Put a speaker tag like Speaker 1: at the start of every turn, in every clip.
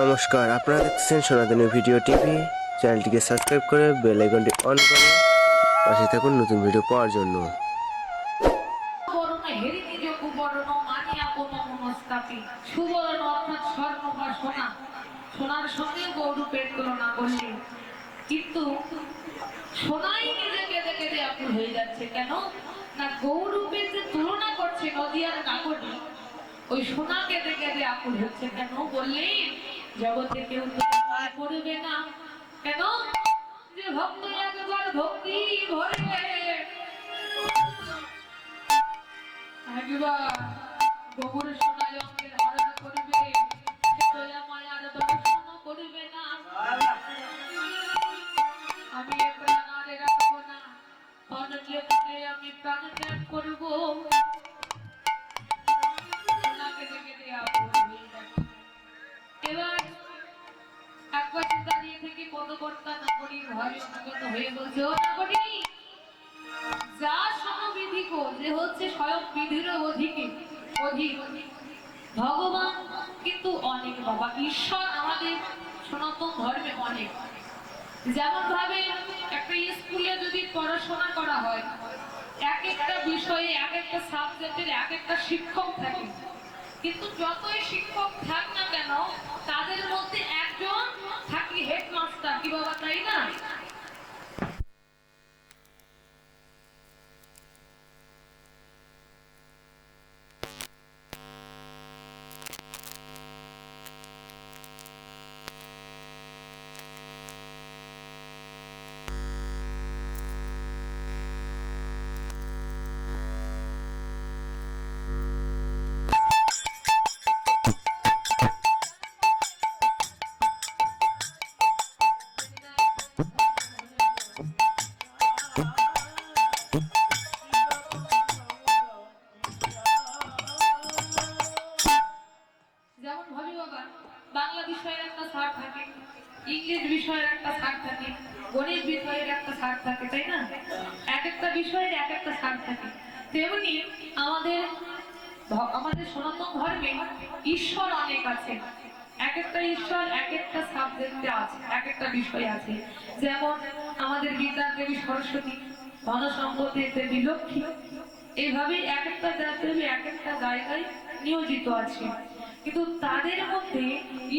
Speaker 1: নমস্কার, আপনারা দেখছেন সনাতনী ভিডিও টিভি। চ্যানেলটিকে সাবস্ক্রাইব করে বেল আইকনটি অন করে পাশে থাকুন নতুন ভিডিও পাওয়ার জন্য।
Speaker 2: কিন্তু সোনাই কেঁদে কেঁদে আকুল হয়ে যাচ্ছে কেন? না গৌরূপের যে তুলনা করছে ওই সোনা কেঁদে কেঁদে হচ্ছে কেন জগতে কেউ করবে না। কেন? যে ভক্ত একবার ভক্তি ভরে। একবার গোবর ধারণা করিবে করিবে না। আমি রাখব না। আমি প্রাণ ত্যাগ করব বিধির অধিকে, অধিক। ভগবান কিন্তু অনেক বাবা, ঈশ্বর আমাদের সনাতন ধর্মে অনেক। যেমন ভাবে একটা স্কুলে যদি পড়াশোনা করা হয়, এক একটা বিষয়ে এক একটা সাবজেক্টের এক একটা শিক্ষক থাকে। কিন্তু যতই শিক্ষক থাক না কেন, তাদের মধ্যে একজন থাকি হেডমাস্টার কি বাবা, তাই না? বাংলা বিষয়ের একটা স্যার থাকে ইংলিশ বিষয়ের একটা স্যার থাকে, গণিত বিষয়ের একটা স্যার থাকে, তাই না? এক একটা বিষয়ের এক একটা স্যার থাকে। তেমনি আমাদের আমাদের সনাতন ধর্মে ঈশ্বর অনেক আছে। এক একটা ঈশ্বর এক একটা সাবজেক্টে আছে, এক একটা বিষয় আছে। যেমন আমাদের গীতার দেবী সরস্বতী ধন সম্পদের দেবী লক্ষ্মী এইভাবে এক একটা দেবী এক একটা জায়গায় নিয়োজিত আছে। কিন্তু তাদের মধ্যে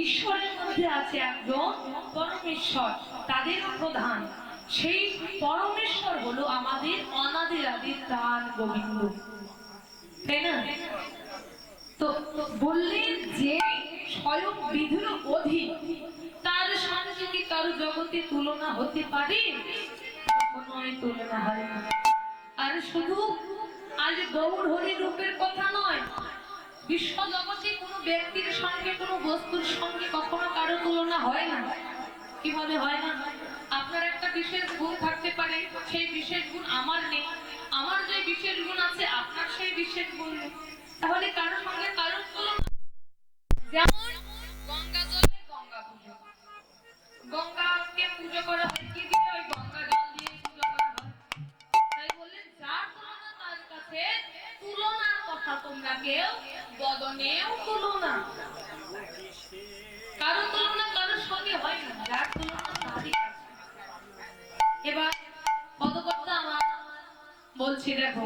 Speaker 2: ঈশ্বরের মধ্যে আছে একজন পরমেশ্বর, তাদের প্রধান। সেই পরমেশ্বর হলো আমাদের অনাদির আদির তার গোবিন্দ। তাই না? তো বললেন যে স্বয়ং বিধুর অধীন তার সঙ্গে কি কারও জগতে তুলনা হতে পারে? কখনোই তুলনা হয় আর শুধু আজ গৌর হরি রূপের কথা নয় বিশ্ব জগতে কোনো ব্যক্তির সঙ্গে, কোনো বস্তুর সঙ্গে কখনো কারও তুলনা হয় না? কীভাবে হয়? না আপনার একটা বিশেষ গুণ থাকতে পারে, সেই বিশেষ গুণ আমার নেই। আমার যে বিশেষ গুণ আছে, আপনার সেই বিশেষ গুণ নেই। তাহলে কারোর সঙ্গে কারোর তুলনা? যেমন গঙ্গা জলে গঙ্গা পুজো। গঙ্গাকে পুজো করা হয় কি দিয়ে? ওই গঙ্গা বদনেও তুলনা কারও তুলনা কারোর সঙ্গে হয় না, যার তুলনা তারই এবার পদকর্তা আমার বলছি, দেখো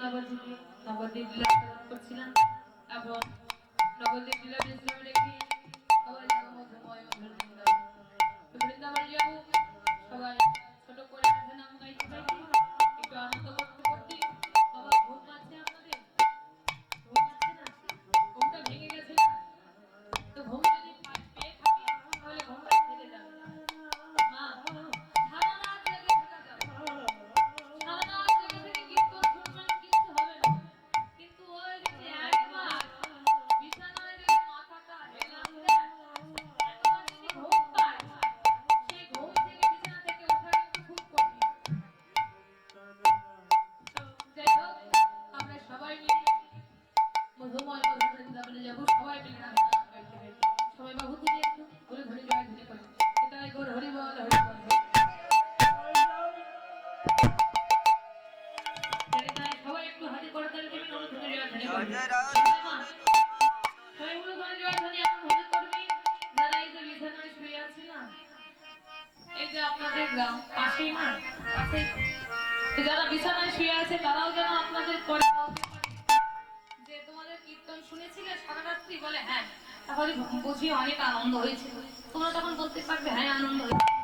Speaker 2: নবদ্বীপে নবদ্বীপ জেলা করছিলাম এবং নবদ্বীপ জেলা বিশ্ববিদ্যালয়ে তুমি শুনেছিলে সারা রাত্রি বলে হ্যাঁ। তাহলে বুঝি অনেক আনন্দ হয়েছিল। তোমরা তখন বলতে পারবে হ্যাঁ আনন্দ হয়েছে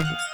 Speaker 2: Thank you.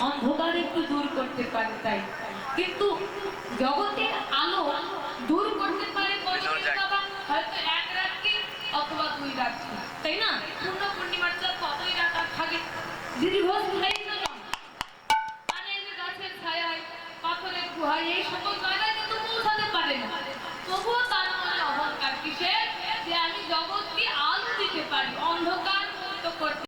Speaker 2: অন্ধকার একটু দূর করতে পারে তাই। কিন্তু জগতের আলো দূর করতে পারে হয়তো এক রাত্রি অথবা দুই রাত্রি তাই না? পূর্ণ পূর্ণিমার রাত থাকে গাছের পাথরের এই সকল জায়গায় কিন্তু পৌঁছাতে পারে না। তবুও তার মনে অহংকার কিসের? যে আমি জগৎকে আলো দিতে পারি অন্ধকার মুক্ত করতে